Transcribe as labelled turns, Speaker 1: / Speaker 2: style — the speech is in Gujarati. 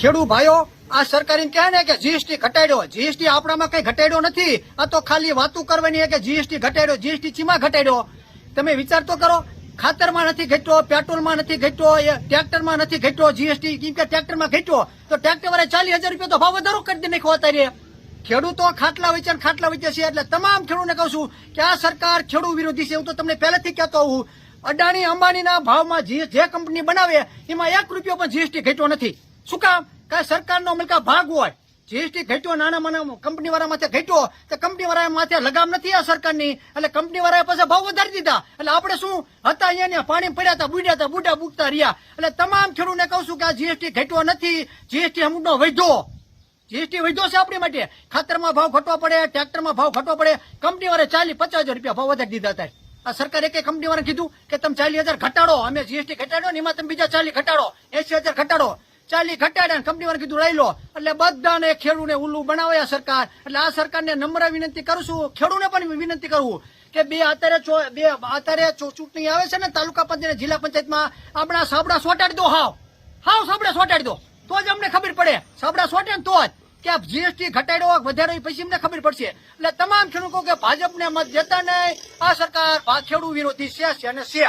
Speaker 1: ખેડૂત ભાઈઓ, આ સરકાર કહે ને કે જીએસટી ઘટાડ્યો. જીએસટી આપણામાં કઈ ઘટાડ્યો નથી. આ તો ખાલી વાતું કરવાની કે જીએસટી ઘટાડ્યો. જીએસટી ચીમાં ઘટાડ્યો. તમે વિચાર તો કરો, ખાતરમાં નથી ઘટ્યો, પેટ્રોલમાં નથી ઘટ્યો ટ્રેક્ટરમાં નથી ઘટ્યો જીએસટી કેમ કે ટ્રેક્ટરમાં ઘટ્યો, તો ટ્રેક્ટર વાળા ચાલીસ હજાર રૂપિયા તો ભાવ વધારો કરી દે નાખો અત્યારે. ખેડૂતો ખાટલા વેચે ખાટલા વેચે છે, એટલે તમામ ખેડૂતને કહું છું કે આ સરકાર ખેડૂત વિરોધી છે. હું તો તમને પહેલેથી કહેતો હોઉં, અડાણી અંબાણીના ભાવમાં જે કંપની બનાવે, એમાં એક રૂપિયો પણ જીએસટી ઘટ્યો નથી. શું કામ? કે સરકારનો મિલકા ભાગ હોય? જીએસટી ઘટ્યો, નાના માના કંપની વાળા માથે ઘટ્યો, તો કંપની વાળા માથે લગામ નથી આ સરકારની. એટલે કંપની વાળાએ પાસે ભાવ વધારી દીધા. એટલે આપણે શું? હતા અહીંયા પાણી પડ્યા હતા, બુડ્યા હતા, બુડા બુકતા રહ્યા. એટલે તમામ ખેડૂતને કહું છું કે આ જીએસટી ઘટ્યો નથી. જીએસટી અમુકનો વધ્યો. જીએસટી વધ્યો છે આપણી માટે. ખાતરમાં ભાવ ઘટવા પડે, ટ્રેક્ટરમાં ભાવ ઘટવા પડે. કંપની વાળા ચાલીસ પચાસ હજાર રૂપિયા ભાવ વધારી દીધા હતા. આ સરકારે કઈ કંપની વાળા કીધું કે તમે ચાલીસ હજાર ઘટાડો. અમે જીએસટી ઘટાડ્યો ને એમાં તમે બીજા ચાલીસ ઘટાડો. એસી હજાર ઘટાડો. ચાલીસ ઘટાડ્યા કંપની વાળા કીધું લઈ લો. એટલે બધાને ખેડૂને ઉલ્લું બનાવે આ સરકાર. એટલે આ સરકારને નમ્ર વિનંતી કરશું ખેડૂને પણ વિનંતી કરવું કે બે અત્યારે બે અત્યારે ચૂંટણી આવે છે ને તાલુકા પંચાયત જિલ્લા પંચાયતમાં આપણા સાબડા સોટાડી દો હાવ. હાવ સાબડા સોટાડી દો. તો જ અમને ખબર પડે. સાબડા સોટે તો જ કે જીએસટી ઘટાડ્યો વધારો પછી અમને ખબર પડશે. એટલે તમામ ખેડૂતો કે ભાજપને મત જતા નહીં. આ સરકાર ખેડૂત વિરોધી છે અને છે.